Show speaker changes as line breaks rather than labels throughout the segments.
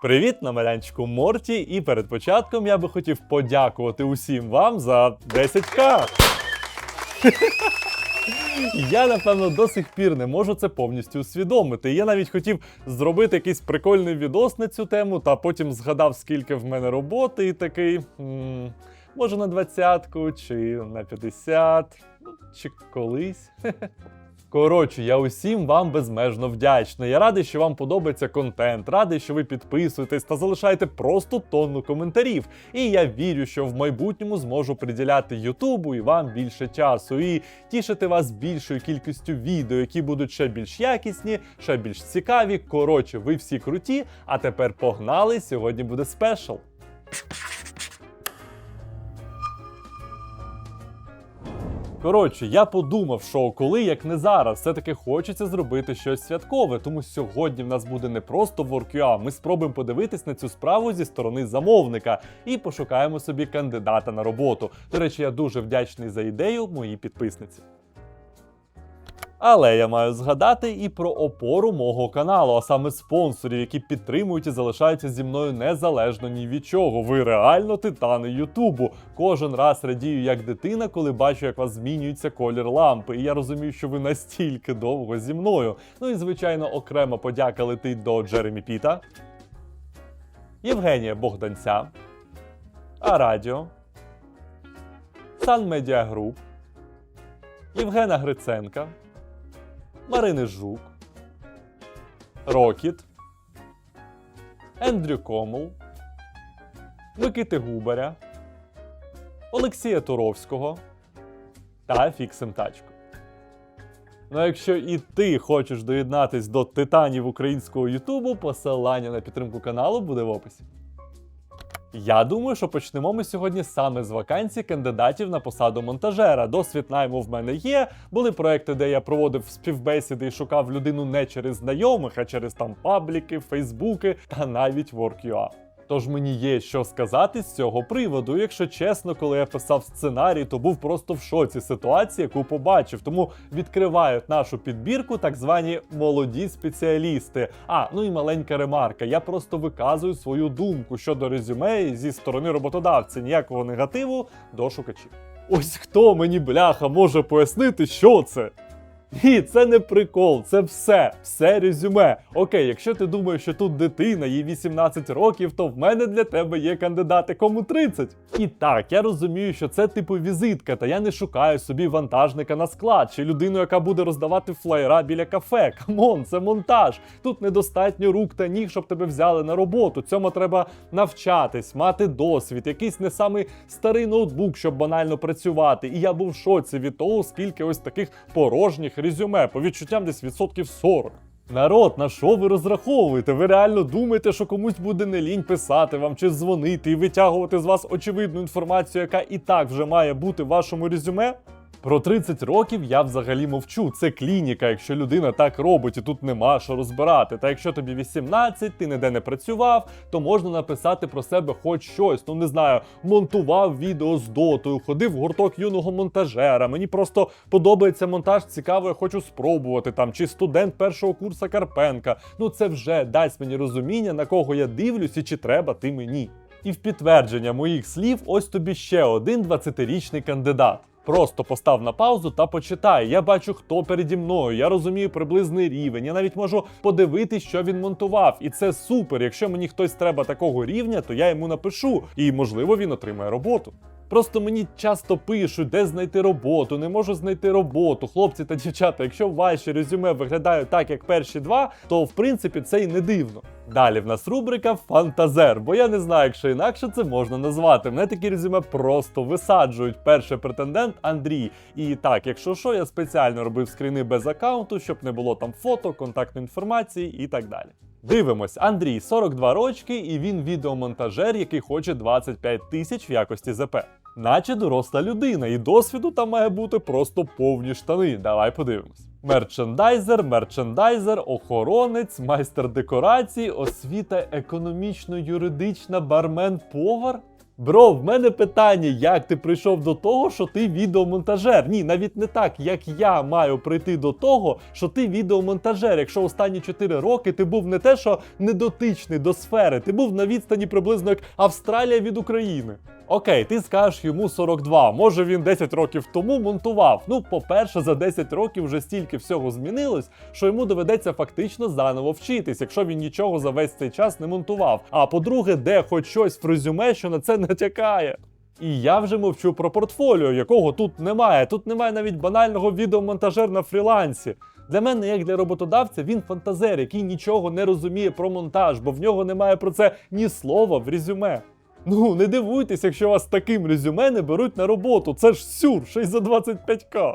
Привіт, на малянчику Морті, і перед початком я би хотів подякувати усім вам за 10к. Я, напевно, до сих пір не можу це повністю усвідомити. Я навіть хотів зробити якийсь прикольний відос на цю тему, та потім згадав, скільки в мене роботи, і такий. м, може на двадцятку, чи на 50, ну, чи колись. Коротше, я усім вам безмежно вдячний. Я радий, що вам подобається контент, радий, що ви підписуєтесь та залишаєте просто тонну коментарів. І я вірю, що в майбутньому зможу приділяти Ютубу і вам більше часу, і тішити вас більшою кількістю відео, які будуть ще більш якісні, ще більш цікаві. Коротше, ви всі круті. А тепер погнали! Сьогодні буде спешл. Коротше, я подумав, що коли як не зараз, все-таки хочеться зробити щось святкове. Тому сьогодні в нас буде не просто WorkUA, Ми спробуємо подивитись на цю справу зі сторони замовника і пошукаємо собі кандидата на роботу. До речі, я дуже вдячний за ідею моїй підписниці. Але я маю згадати і про опору мого каналу, а саме спонсорів, які підтримують і залишаються зі мною незалежно ні від чого. Ви реально титани Ютубу. Кожен раз радію як дитина, коли бачу, як у вас змінюється колір лампи. І я розумію, що ви настільки довго зі мною. Ну і звичайно, окрема подяка летить до Джеремі Піта, Євгенія Богданця, Арадіо, Сан Медіа Груп, Євгена Гриценка. Марини Жук, Рокіт, Ендрю Комул, Микити Губаря, Олексія Туровського та Фіксим Тачко. Ну, а якщо і ти хочеш доєднатись до титанів українського Ютубу, посилання на підтримку каналу буде в описі. Я думаю, що почнемо ми сьогодні саме з вакансій кандидатів на посаду монтажера. Досвід найму в мене є. Були проекти, де я проводив співбесіди і шукав людину не через знайомих, а через там пабліки, фейсбуки та навіть WorkUA. Тож мені є що сказати з цього приводу. Якщо чесно, коли я писав сценарій, то був просто в шоці ситуації, яку побачив. Тому відкривають нашу підбірку так звані молоді спеціалісти. А ну і маленька ремарка. Я просто виказую свою думку щодо резюме зі сторони роботодавця. Ніякого негативу до шукачів. Ось хто мені бляха може пояснити, що це? Ні, це не прикол, це все, все резюме. Окей, якщо ти думаєш, що тут дитина, їй 18 років, то в мене для тебе є кандидати, кому 30. І так, я розумію, що це типу візитка, та я не шукаю собі вантажника на склад чи людину, яка буде роздавати флаєра біля кафе. Камон, це монтаж. Тут недостатньо рук та ніг, щоб тебе взяли на роботу. Цьому треба навчатись, мати досвід, якийсь не самий старий ноутбук, щоб банально працювати. І я був в шоці від того, скільки ось таких порожніх резюме, по відчуттям десь відсотків 40. Народ, на що ви розраховуєте? Ви реально думаєте, що комусь буде не лінь писати вам чи дзвонити і витягувати з вас очевидну інформацію, яка і так вже має бути в вашому резюме? Про 30 років я взагалі мовчу. Це клініка, якщо людина так робить, і тут нема що розбирати. Та якщо тобі 18, ти ніде не працював, то можна написати про себе хоч щось. Ну не знаю, монтував відео з дотою, ходив в гурток юного монтажера. Мені просто подобається монтаж, цікаво, я хочу спробувати там, чи студент першого курсу Карпенка. Ну це вже дасть мені розуміння, на кого я дивлюсь і чи треба ти мені. І в підтвердження моїх слів, ось тобі ще один 20-річний кандидат. Просто постав на паузу та почитай. Я бачу, хто переді мною. Я розумію приблизний рівень. Я навіть можу подивитись, що він монтував. І це супер. Якщо мені хтось треба такого рівня, то я йому напишу, і можливо він отримає роботу. Просто мені часто пишуть, де знайти роботу, не можу знайти роботу. Хлопці та дівчата, якщо ваші резюме виглядають так, як перші два, то в принципі це і не дивно. Далі в нас рубрика Фантазер, бо я не знаю, якщо інакше це можна назвати. Мене такі резюме просто висаджують. Перший претендент Андрій. І так, якщо що, я спеціально робив скріни без аккаунту, щоб не було там фото, контактної інформації і так далі. Дивимось, Андрій 42 рочки, і він відеомонтажер, який хоче 25 тисяч в якості ЗП. Наче доросла людина, і досвіду там має бути просто повні штани. Давай подивимось. Мерчендайзер, мерчендайзер, охоронець, майстер декорацій, освіта економічно-юридична, бармен, повар. Бро, в мене питання, як ти прийшов до того, що ти відеомонтажер? Ні, навіть не так, як я маю прийти до того, що ти відеомонтажер. Якщо останні 4 роки ти був не те, що недотичний до сфери, ти був на відстані приблизно як Австралія від України. Окей, ти скажеш йому 42, може він 10 років тому монтував. Ну, по-перше, за 10 років вже стільки всього змінилось, що йому доведеться фактично заново вчитись, якщо він нічого за весь цей час не монтував. А по-друге, де хоч щось в резюме, що на це натякає. І я вже мовчу про портфоліо, якого тут немає. Тут немає навіть банального відеомонтажер на фрілансі. Для мене, як для роботодавця, він фантазер, який нічого не розуміє про монтаж, бо в нього немає про це ні слова в резюме. Ну, не дивуйтесь, якщо вас таким резюме не беруть на роботу. Це ж сюр, ще за 25к.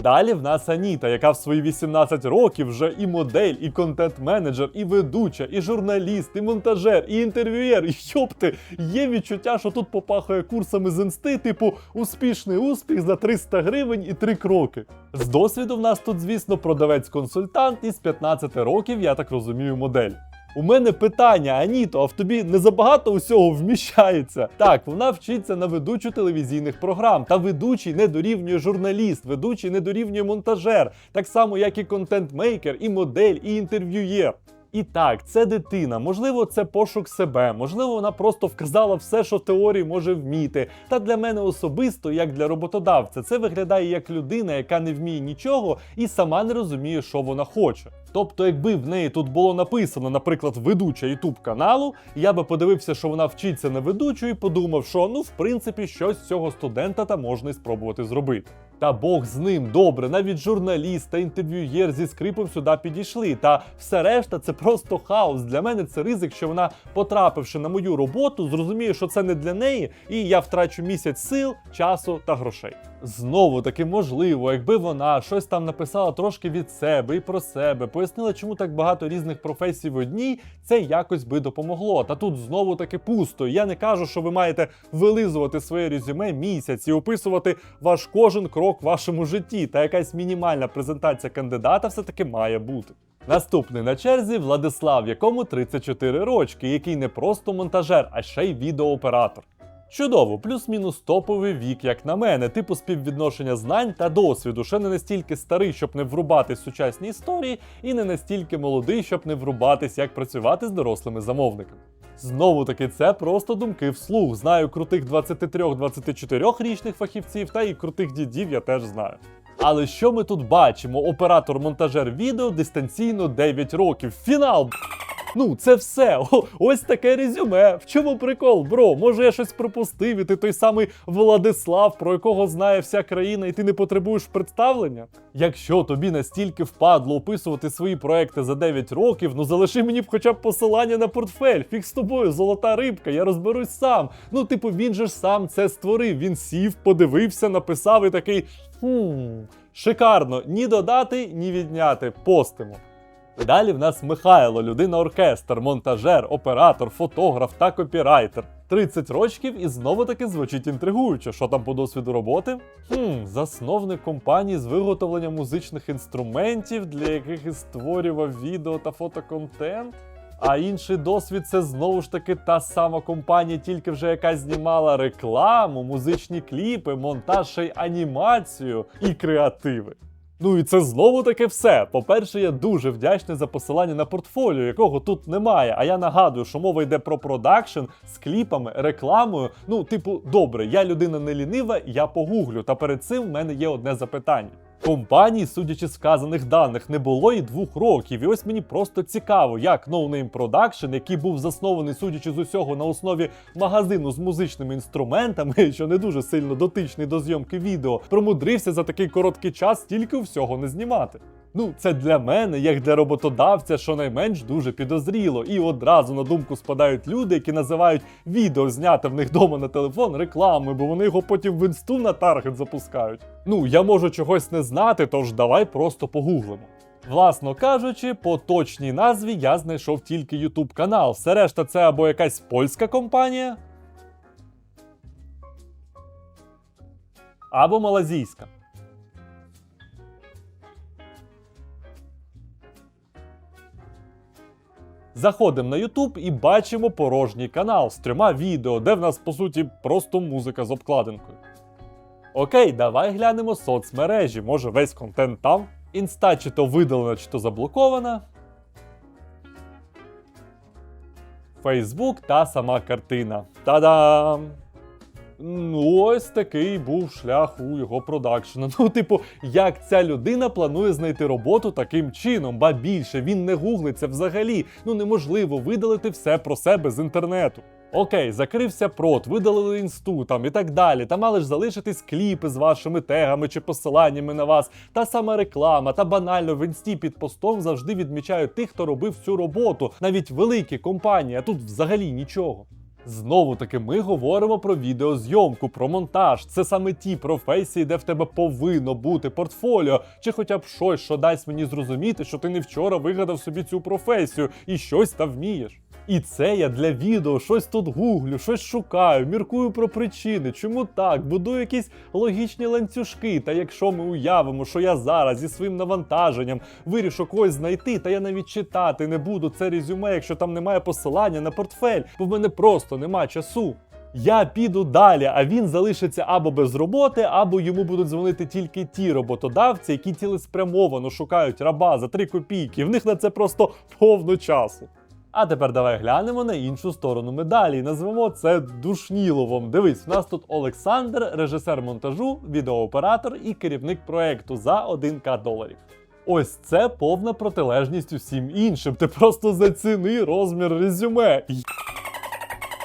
Далі в нас Аніта, яка в свої 18 років вже і модель, і контент-менеджер, і ведуча, і журналіст, і монтажер, і інтерв'юєр. І йопти, є відчуття, що тут попахує курсами з інсти, типу успішний успіх за 300 гривень і 3 кроки. З досвіду в нас тут, звісно, продавець-консультант із 15 років, я так розумію, модель. У мене питання, Аніто, а в тобі не забагато усього вміщається. Так, вона вчиться на ведучу телевізійних програм. Та ведучий не дорівнює журналіст, ведучий не дорівнює монтажер, так само, як і контент-мейкер, і модель, і інтерв'юєр. І так, це дитина, можливо, це пошук себе, можливо, вона просто вказала все, що в теорії може вміти. Та для мене особисто, як для роботодавця, це виглядає як людина, яка не вміє нічого і сама не розуміє, що вона хоче. Тобто, якби в неї тут було написано, наприклад, ведуча ютуб каналу, я би подивився, що вона вчиться на ведучу, і подумав, що ну, в принципі, щось з цього студента та можна і спробувати зробити. Та Бог з ним, добре, навіть журналіст та інтерв'юєр зі скрипом сюди підійшли. Та все решта це просто хаос. Для мене це ризик, що вона, потрапивши на мою роботу, зрозуміє, що це не для неї, і я втрачу місяць сил, часу та грошей. Знову таки можливо, якби вона щось там написала трошки від себе і про себе, пояснила, чому так багато різних професій в одній, це якось би допомогло. Та тут знову таки пусто. Я не кажу, що ви маєте вилизувати своє резюме місяць і описувати ваш кожен крок в вашому житті. Та якась мінімальна презентація кандидата все-таки має бути. Наступний на черзі Владислав, якому 34 рочки, який не просто монтажер, а ще й відеооператор. Чудово, плюс-мінус топовий вік, як на мене, типу співвідношення знань та досвіду. Ще не настільки старий, щоб не врубатись в сучасні історії, і не настільки молодий, щоб не врубатись, як працювати з дорослими замовниками. Знову таки, це просто думки вслух. Знаю крутих 23-24 річних фахівців, та і крутих дідів я теж знаю. Але що ми тут бачимо? Оператор-монтажер відео дистанційно 9 років. Фінал! Ну, це все. О, ось таке резюме. В чому прикол, бро? Може я щось пропустив, і ти той самий Владислав, про якого знає вся країна, і ти не потребуєш представлення? Якщо тобі настільки впадло описувати свої проекти за 9 років, ну залиши мені б хоча б посилання на портфель. Фіг з тобою, золота рибка, я розберусь сам. Ну, типу, він же ж сам це створив. Він сів, подивився, написав і такий. Хм, шикарно, ні додати, ні відняти. Постимо. Далі в нас Михайло, людина-оркестр, монтажер, оператор, фотограф та копірайтер. 30 рочків і знову таки звучить інтригуюче. Що там по досвіду роботи? Хм, засновник компанії з виготовлення музичних інструментів, для яких і створював відео та фотоконтент. А інший досвід це знову ж таки та сама компанія, тільки вже яка знімала рекламу, музичні кліпи, монтаж ще анімацію і креативи. Ну і це знову таки все. По-перше, я дуже вдячний за посилання на портфоліо, якого тут немає. А я нагадую, що мова йде про продакшн з кліпами, рекламою. Ну, типу, добре, я людина не лінива, я погуглю. Та перед цим в мене є одне запитання. Компанії, судячи з вказаних даних, не було і двох років. І ось мені просто цікаво, як No Name Production, який був заснований, судячи з усього, на основі магазину з музичними інструментами, що не дуже сильно дотичний до зйомки відео, промудрився за такий короткий час тільки всього не знімати. Ну, це для мене, як для роботодавця, щонайменш дуже підозріло. І одразу на думку спадають люди, які називають відео, зняте в них вдома на телефон, рекламою, бо вони його потім в інсту на таргет запускають. Ну, я можу чогось не знати, тож давай просто погуглимо. Власно кажучи, по точній назві я знайшов тільки YouTube канал. Все решта це або якась польська компанія, або малазійська. Заходимо на YouTube і бачимо порожній канал з трьома відео, де в нас по суті просто музика з обкладинкою. Окей, давай глянемо соцмережі. Може весь контент там. Інста чи то видалена, чи то заблокована. Фейсбук та сама картина. Та-дам! Ну, ось такий був шлях у його продакшена. Ну, типу, як ця людина планує знайти роботу таким чином, ба більше він не гуглиться взагалі. Ну неможливо видалити все про себе з інтернету. Окей, закрився прот, видалили інсту там і так далі. Та мали ж залишитись кліпи з вашими тегами чи посиланнями на вас, та сама реклама, та банально в інсті під постом завжди відмічають тих, хто робив цю роботу, навіть великі компанії, а тут взагалі нічого. Знову таки, ми говоримо про відеозйомку, про монтаж. Це саме ті професії, де в тебе повинно бути портфоліо, чи хоча б щось, що дасть мені зрозуміти, що ти не вчора вигадав собі цю професію і щось та вмієш. І це я для відео щось тут гуглю, щось шукаю, міркую про причини, чому так, будую якісь логічні ланцюжки. Та якщо ми уявимо, що я зараз зі своїм навантаженням вирішу когось знайти, та я навіть читати не буду це резюме, якщо там немає посилання на портфель, бо в мене просто нема часу. Я піду далі, а він залишиться або без роботи, або йому будуть дзвонити тільки ті роботодавці, які цілеспрямовано шукають раба за 3 копійки. В них на це просто повно часу. А тепер давай глянемо на іншу сторону медалі і назвемо це Душніловом. Дивись, у нас тут Олександр, режисер монтажу, відеооператор і керівник проекту за 1к доларів. Ось це повна протилежність усім іншим. Ти просто заціни розмір резюме.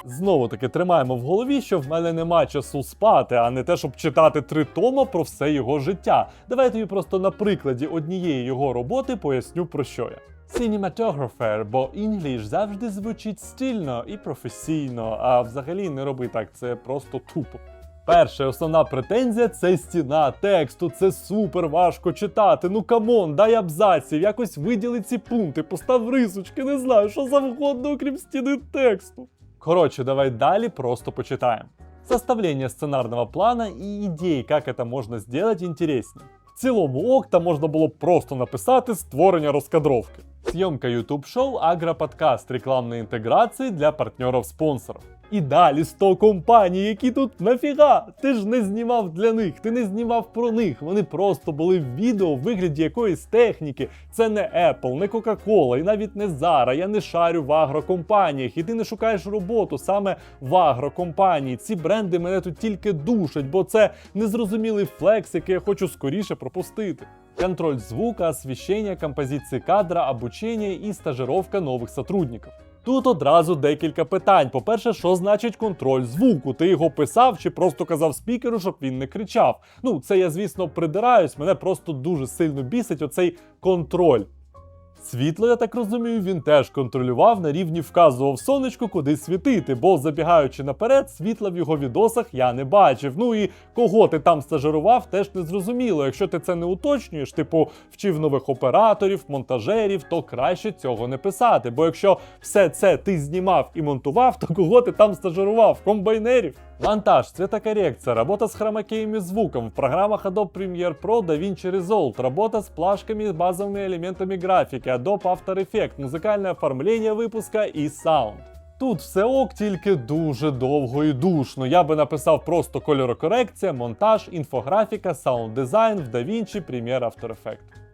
Знову таки тримаємо в голові, що в мене нема часу спати, а не те, щоб читати три тома про все його життя. Давай тобі просто на прикладі однієї його роботи поясню про що я. Cinematographer, бо інгліш завжди звучить стильно і професійно, а взагалі не роби так, це просто тупо. Перша основна претензія це стіна тексту. Це супер важко читати. Ну камон, дай абзаців, якось виділи ці пункти, постав рисочки, не знаю, що завгодно, окрім стіни тексту. Коротше, давай далі просто почитаем. Составление сценарного плана и идей, как это можно сделать интереснее. Цілому ок, там можна було просто написати створення розкадровки. Зйомка YouTube шоу Агроподкаст рекламної інтеграції для партнерів-спонсорів. І далі 100 компаній, які тут нафіга? Ти ж не знімав для них, ти не знімав про них. Вони просто були в відео в вигляді якоїсь техніки. Це не Apple, не Coca-Cola і навіть не Zara. Я не шарю в агрокомпаніях. І ти не шукаєш роботу саме в агрокомпанії. Ці бренди мене тут тільки душать, бо це незрозумілий флекс, який я хочу скоріше пропустити. Контроль звука, освещение, композиции кадра, обучение і стажировка нових сотрудників. Тут одразу декілька питань. По-перше, що значить контроль звуку? Ти його писав чи просто казав спікеру, щоб він не кричав? Ну, це я, звісно, придираюсь, мене просто дуже сильно бісить оцей контроль. Світло, я так розумію, він теж контролював на рівні вказував сонечку, куди світити, бо забігаючи наперед, світла в його відосах я не бачив. Ну і кого ти там стажирував, теж не зрозуміло. Якщо ти це не уточнюєш, типу вчив нових операторів, монтажерів, то краще цього не писати. Бо якщо все це ти знімав і монтував, то кого ти там стажирував? Комбайнерів? Монтаж, цветокоррекция, работа с хромакеем и звуком в программах Adobe Premiere Pro, DaVinci Resolve, работа с плашками и базовыми элементами графики, Adobe After Effects, музикальне оформлення випуска і саунд. Тут все ок, тільки дуже довго і душно. Я би написав просто кольорокорекція, монтаж, інфографіка, саунд-дизайн в DaVinci Premiere After Effects.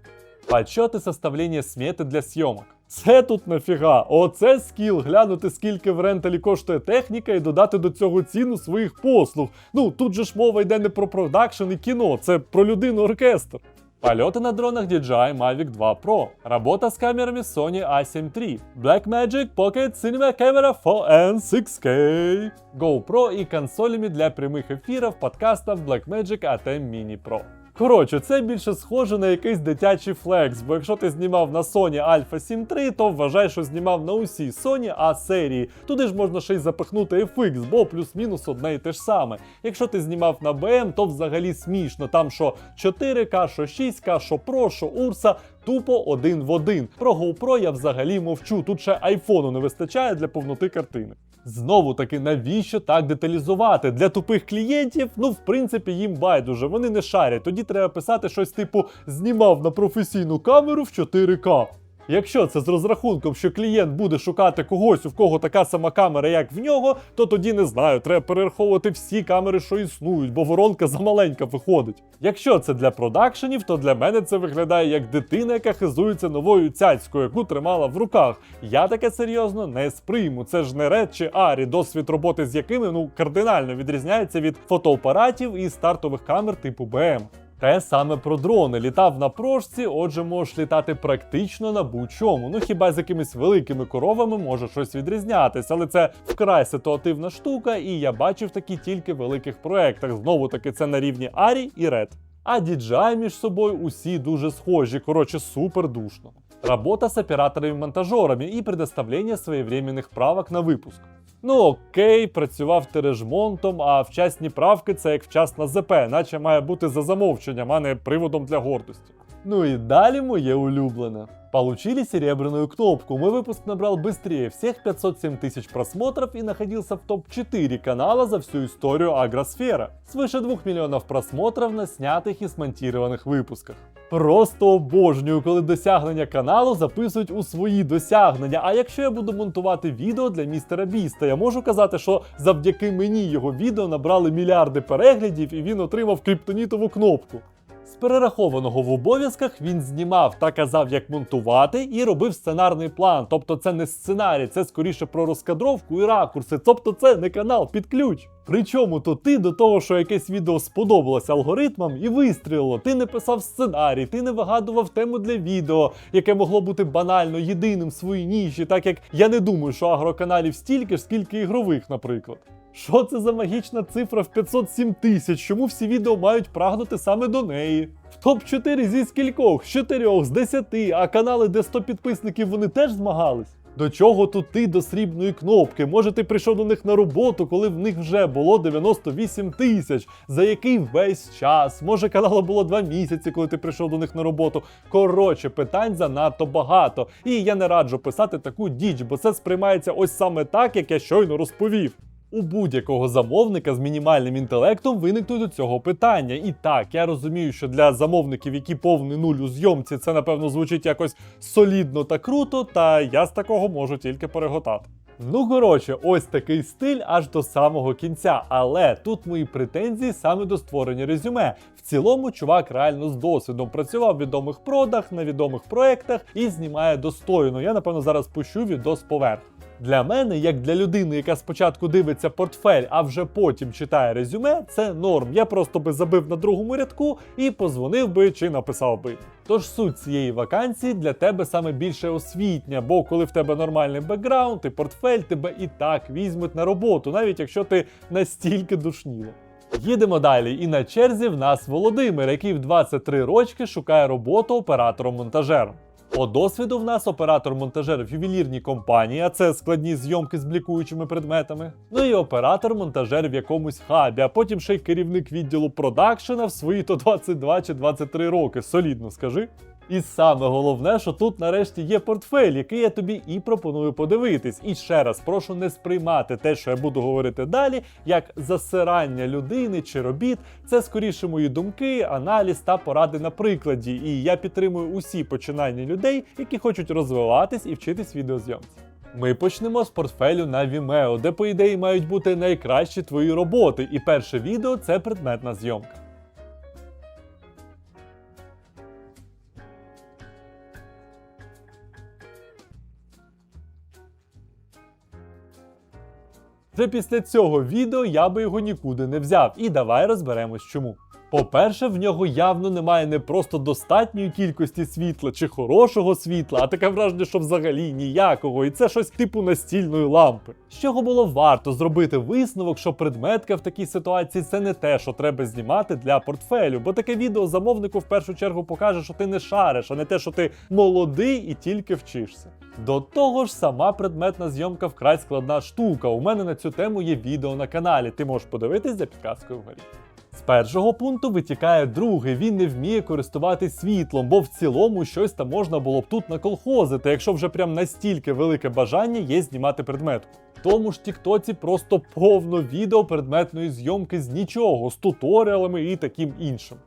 Подсчет і составлення смети для зйомок. Це тут нафіга. Оце скіл глянути, скільки в ренталі коштує техніка, і додати до цього ціну своїх послуг. Ну тут же ж мова йде не про продакшн і кіно, це про людину оркестр. Польоти на дронах DJI Mavic 2 Pro. Робота з камерами Sony A7 III. Blackmagic Pocket Cinema Camera 4N 6K. GoPro і консолями для прямих ефірів подкастів Blackmagic AT Mini Pro. Коротше, це більше схоже на якийсь дитячий флекс, бо якщо ти знімав на Sony Alpha 7 III, то вважай, що знімав на усій Sony A серії. Туди ж можна ще й запихнути FX, бо плюс-мінус одне і те ж саме. Якщо ти знімав на BM, то взагалі смішно. Там що 4К, що 6К, що Pro, що Ursa, тупо один в один. Про GoPro я взагалі мовчу. Тут ще айфону не вистачає для повноти картини. Знову таки, навіщо так деталізувати? Для тупих клієнтів, ну в принципі, їм байдуже, вони не шарять. Тоді треба писати щось типу знімав на професійну камеру в 4К. Якщо це з розрахунком, що клієнт буде шукати когось, у кого така сама камера, як в нього, то тоді не знаю, треба перераховувати всі камери, що існують, бо воронка замаленька виходить. Якщо це для продакшенів, то для мене це виглядає як дитина, яка хизується новою цяцькою, яку тримала в руках. Я таке серйозно не сприйму. Це ж не Red чи Арі, досвід роботи з якими ну кардинально відрізняється від фотоапаратів і стартових камер типу БМ. Те саме про дрони. Літав на прошці, отже, можеш літати практично на будь-чому. Ну хіба з якимись великими коровами може щось відрізнятися, але це вкрай ситуативна штука, і я бачив такі тільки в великих проєктах. Знову таки, це на рівні Арі і Red. А DJI між собою усі дуже схожі, коротше, супер душно. Работа с операторами-монтажерами і предоставлення своєвременних правок на випуск. Ну окей, працював тережмонтом, а вчасні правки це як вчасна ЗП, наче має бути за замовченням, а не приводом для гордості. Ну и далі моє улюблене. Получили серебряную кнопку. Мой выпуск набрал быстрее всех 507 тысяч просмотров и находился в топ-4 канала за всю историю Агросфера. Свыше 2 миллионов просмотров на снятых и смонтированных выпусках. Просто обожнюю, коли досягнення каналу записують у свої досягнення. А якщо я буду монтувати відео для містера Біста, я можу казати, що завдяки мені його відео набрали мільярди переглядів і він отримав криптонітову кнопку. З перерахованого в обов'язках він знімав та казав, як монтувати, і робив сценарний план. Тобто це не сценарій, це скоріше про розкадровку і ракурси. Тобто це не канал під ключ. Причому то ти до того, що якесь відео сподобалось алгоритмам і вистрілило. Ти не писав сценарій, ти не вигадував тему для відео, яке могло бути банально єдиним в своїй ніші, так як я не думаю, що агроканалів стільки ж, скільки ігрових, наприклад. Що це за магічна цифра в 507 тисяч? Чому всі відео мають прагнути саме до неї? В топ-4 зі скількох, з 4, з 10, а канали, де 100 підписників, вони теж змагались. До чого тут ти до срібної кнопки? Може, ти прийшов до них на роботу, коли в них вже було 98 тисяч. За який весь час? Може, каналу було 2 місяці, коли ти прийшов до них на роботу. Коротше, питань занадто багато. І я не раджу писати таку діч, бо це сприймається ось саме так, як я щойно розповів. У будь-якого замовника з мінімальним інтелектом виникнуть до цього питання. І так, я розумію, що для замовників, які повний нуль у зйомці, це напевно звучить якось солідно та круто, та я з такого можу тільки переготати. Ну, коротше, ось такий стиль аж до самого кінця. Але тут мої претензії саме до створення резюме. В цілому, чувак реально з досвідом працював в відомих продах, на відомих проектах і знімає достойно. Я напевно зараз пущу відос поверх. Для мене, як для людини, яка спочатку дивиться портфель, а вже потім читає резюме, це норм. Я просто би забив на другому рядку і позвонив би чи написав би. Тож суть цієї вакансії для тебе саме більше освітня, бо коли в тебе нормальний бекграунд і портфель, тебе і так візьмуть на роботу, навіть якщо ти настільки душніло. Їдемо далі, і на черзі в нас Володимир, який в 23 рочки шукає роботу оператором-монтажером. По досвіду в нас оператор-монтажер в ювелірній компанії, а це складні зйомки з блікуючими предметами. Ну і оператор-монтажер в якомусь хабі, а потім ще й керівник відділу продакшена в свої то 22 чи 23 роки. Солідно скажи. І саме головне, що тут нарешті є портфель, який я тобі і пропоную подивитись. І ще раз прошу не сприймати те, що я буду говорити далі, як засирання людини чи робіт. Це скоріше мої думки, аналіз та поради на прикладі. І я підтримую усі починання людей, які хочуть розвиватись і вчитись відеозйомці. Ми почнемо з портфелю на Vimeo, де, по ідеї, мають бути найкращі твої роботи. І перше відео це предметна зйомка. Вже після цього відео я би його нікуди не взяв. І давай розберемось чому. По-перше, в нього явно немає не просто достатньої кількості світла чи хорошого світла, а таке враження, що взагалі ніякого, і це щось типу настільної лампи. З чого було варто зробити висновок, що предметка в такій ситуації це не те, що треба знімати для портфелю, бо таке відео замовнику в першу чергу покаже, що ти не шариш, а не те, що ти молодий і тільки вчишся. До того ж, сама предметна зйомка вкрай складна штука. У мене на цю тему є відео на каналі. Ти можеш подивитись за підказкою вгорі. З першого пункту витікає другий. Він не вміє користуватись світлом, бо в цілому щось там можна було б тут наколхозити, якщо вже прям настільки велике бажання є знімати предмет. Тому ж Тіктоці просто повно відео предметної зйомки з нічого, з туторіалами і таким іншим.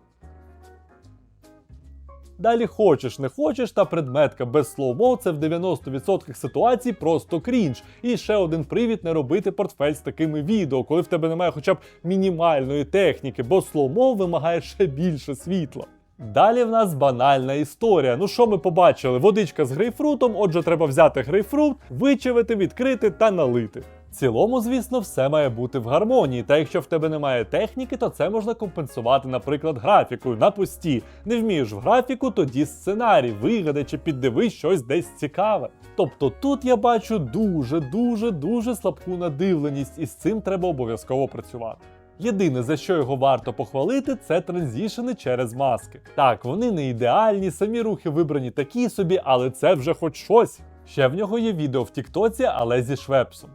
Далі хочеш, не хочеш, та предметка без слоумо це в 90% ситуацій просто крінж. І ще один привід не робити портфель з такими відео, коли в тебе немає хоча б мінімальної техніки, бо слоумо вимагає ще більше світла. Далі в нас банальна історія. Ну що ми побачили? Водичка з грейпфрутом, отже, треба взяти грейпфрут, вичавити, відкрити та налити. Цілому, звісно, все має бути в гармонії. Та якщо в тебе немає техніки, то це можна компенсувати, наприклад, графікою на пості. Не вмієш в графіку, тоді сценарій, вигадай чи піддивись щось десь цікаве. Тобто тут я бачу дуже, дуже, дуже слабку надивленість, і з цим треба обов'язково працювати. Єдине, за що його варто похвалити, це транзішени через маски. Так, вони не ідеальні, самі рухи вибрані такі собі, але це вже хоч щось. Ще в нього є відео в Тіктоці, але зі Швепсом.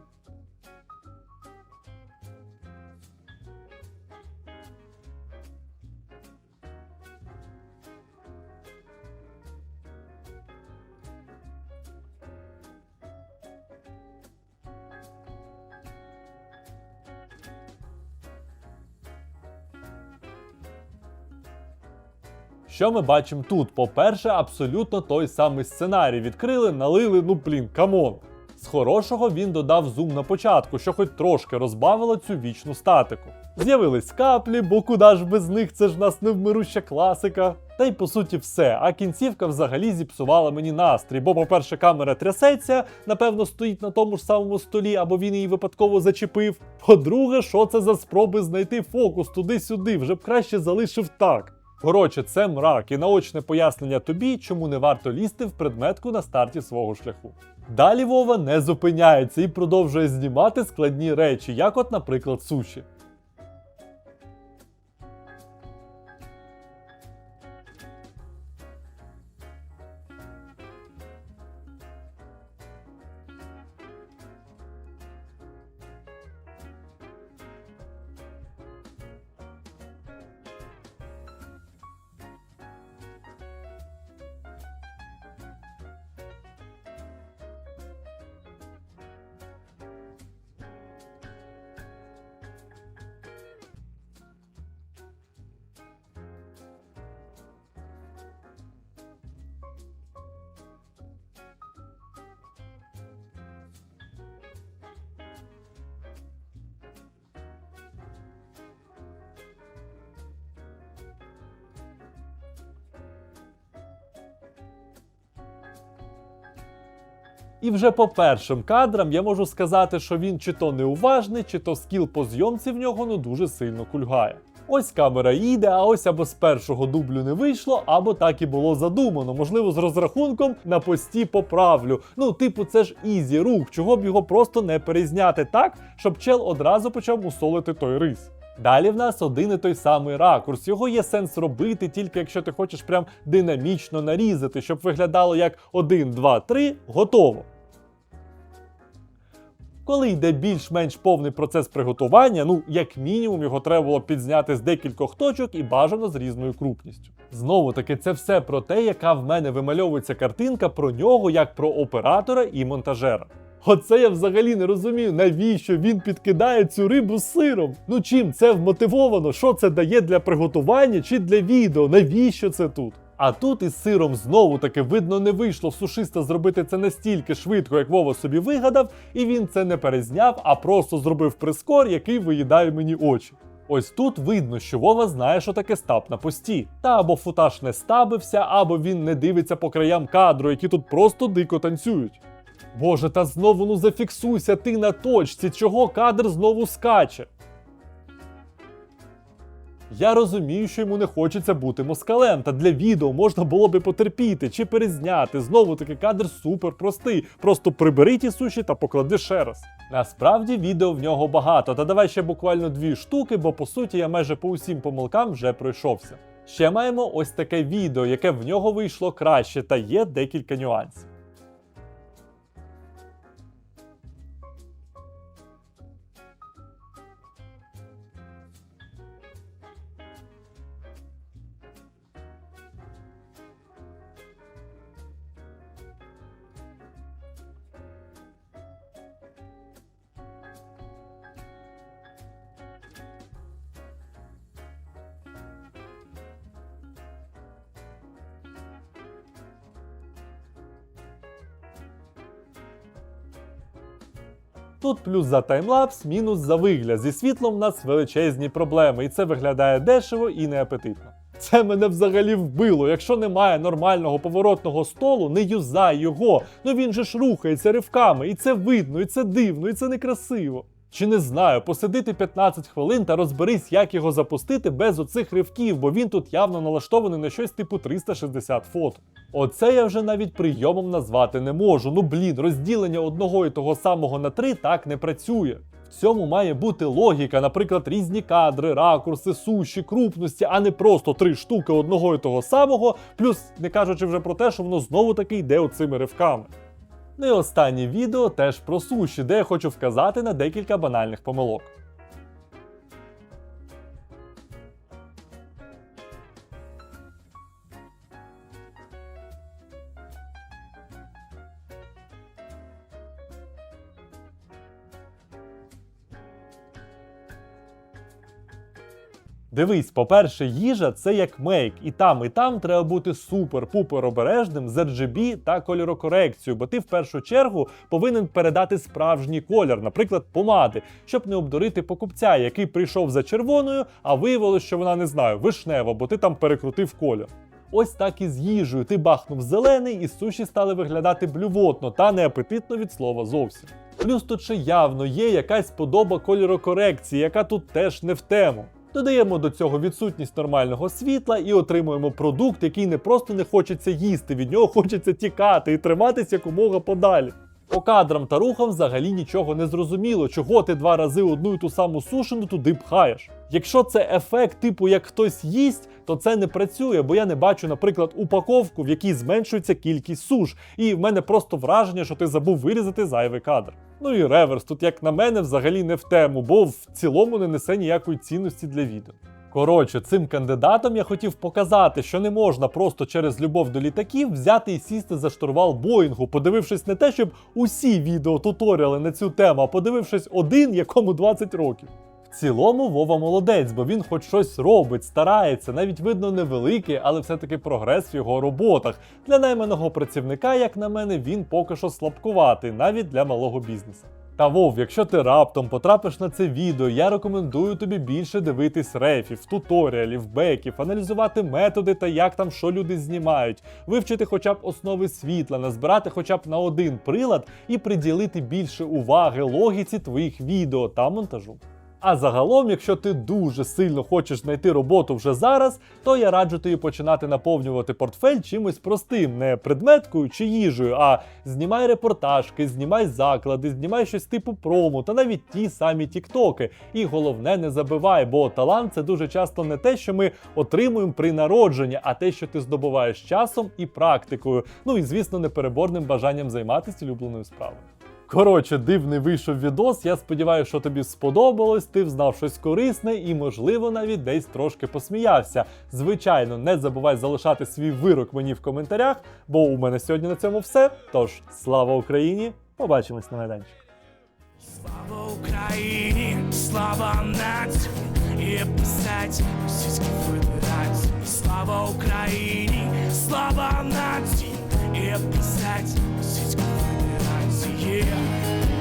Що ми бачимо тут? По-перше, абсолютно той самий сценарій. Відкрили, налили, ну блін, камон. З хорошого він додав зум на початку, що хоч трошки розбавило цю вічну статику. З'явились каплі, бо куди ж без них це ж нас невмируща класика. Та й по суті все. А кінцівка взагалі зіпсувала мені настрій, бо, по-перше, камера трясеться, напевно, стоїть на тому ж самому столі, або він її випадково зачепив. По-друге, що це за спроби знайти фокус туди-сюди, вже б краще залишив так. Коротше, це мрак і наочне пояснення тобі, чому не варто лізти в предметку на старті свого шляху. Далі Вова не зупиняється і продовжує знімати складні речі, як от, наприклад, суші. І вже по першим кадрам я можу сказати, що він чи то неуважний, чи то скіл по зйомці в нього ну дуже сильно кульгає. Ось камера їде, а ось або з першого дублю не вийшло, або так і було задумано. Можливо, з розрахунком на пості поправлю. Ну, типу, це ж ізі рух, чого б його просто не перезняти так, щоб чел одразу почав мусолити той рис. Далі в нас один і той самий ракурс. Його є сенс робити, тільки якщо ти хочеш прям динамічно нарізати, щоб виглядало як 1, 2, 3, готово. Коли йде більш-менш повний процес приготування, ну як мінімум його треба було підзняти з декількох точок і бажано з різною крупністю. Знову таки, це все про те, яка в мене вимальовується картинка про нього як про оператора і монтажера. Оце я взагалі не розумію, навіщо він підкидає цю рибу з сиром. Ну чим це вмотивовано? Що це дає для приготування чи для відео? Навіщо це тут? А тут із сиром знову таки видно не вийшло сушиста зробити це настільки швидко, як Вова собі вигадав, і він це не перезняв, а просто зробив прискор, який виїдає мені очі. Ось тут видно, що Вова знає, що таке стаб на пості. Та або футаж не стабився, або він не дивиться по краям кадру, які тут просто дико танцюють. Боже, та знову ну зафіксуйся ти на точці, чого кадр знову скаче. Я розумію, що йому не хочеться бути москалем, та для відео можна було би потерпіти чи перезняти. Знову таки кадр супер простий. Просто прибери ті суші та поклади ще раз. Насправді відео в нього багато, та давай ще буквально дві штуки, бо по суті я майже по усім помилкам вже пройшовся. Ще маємо ось таке відео, яке в нього вийшло краще, та є декілька нюансів. Плюс за таймлапс, мінус за вигляд. Зі світлом в нас величезні проблеми, і це виглядає дешево і неапетитно. Це мене взагалі вбило. Якщо немає нормального поворотного столу, не юзай його. Ну він же ж рухається ривками, і це видно, і це дивно, і це некрасиво. Чи не знаю, посидити 15 хвилин та розберись, як його запустити без оцих ривків, бо він тут явно налаштований на щось типу 360 фото. Оце я вже навіть прийомом назвати не можу. Ну блін, розділення одного і того самого на три так не працює. В цьому має бути логіка, наприклад, різні кадри, ракурси, суші, крупності, а не просто три штуки одного і того самого, плюс не кажучи вже про те, що воно знову таки йде оцими ривками. Ну і останнє відео теж про суші, де я хочу вказати на декілька банальних помилок. Дивись, по-перше, їжа це як мейк, і там, і там треба бути супер-пупер обережним з RGB та кольорокорекцією, бо ти в першу чергу повинен передати справжній колір, наприклад, помади, щоб не обдурити покупця, який прийшов за червоною, а виявилось, що вона не знаю, вишнева, бо ти там перекрутив колір. Ось так і з їжею. Ти бахнув зелений, і суші стали виглядати блювотно та неапетитно від слова зовсім. Плюс тут ще явно є якась подоба кольорокорекції, яка тут теж не в тему. Додаємо до цього відсутність нормального світла і отримуємо продукт, який не просто не хочеться їсти, від нього хочеться тікати і триматись якомога подалі. По кадрам та рухам взагалі нічого не зрозуміло, чого ти два рази одну і ту саму сушену туди пхаєш. Якщо це ефект, типу як хтось їсть, то це не працює, бо я не бачу, наприклад, упаковку, в якій зменшується кількість суш, і в мене просто враження, що ти забув вирізати зайвий кадр. Ну і реверс, тут, як на мене, взагалі не в тему, бо в цілому не несе ніякої цінності для відео. Коротше, цим кандидатам я хотів показати, що не можна просто через любов до літаків взяти і сісти за штурвал Боїнгу, подивившись не те, щоб усі відео туторіали на цю тему, а подивившись один, якому 20 років. В цілому Вова молодець, бо він хоч щось робить, старається, навіть видно невеликий, але все-таки прогрес в його роботах. Для найманого працівника, як на мене, він поки що слабкуватий, навіть для малого бізнесу. Та Вов, якщо ти раптом потрапиш на це відео, я рекомендую тобі більше дивитись рефів, туторіалів, беків, аналізувати методи та як там що люди знімають, вивчити хоча б основи світла, назбирати хоча б на один прилад і приділити більше уваги логіці твоїх відео та монтажу. А загалом, якщо ти дуже сильно хочеш знайти роботу вже зараз, то я раджу тобі починати наповнювати портфель чимось простим, не предметкою чи їжею, а знімай репортажки, знімай заклади, знімай щось типу промо, та навіть ті самі тіктоки. І головне, не забивай, бо талант це дуже часто не те, що ми отримуємо при народженні, а те, що ти здобуваєш часом і практикою. Ну і звісно, непереборним бажанням займатися улюбленою справою. Коротше, дивний вийшов відос. Я сподіваюся, що тобі сподобалось, ти взнав щось корисне і, можливо, навіть десь трошки посміявся. Звичайно, не забувай залишати свій вирок мені в коментарях, бо у мене сьогодні на цьому все. Тож, слава Україні! Побачимось на майданчику.
Слава Україні, слава нації, і писать Російській Федерації. Слава Україні, слава нації, і писать Російській Федерації. Yeah.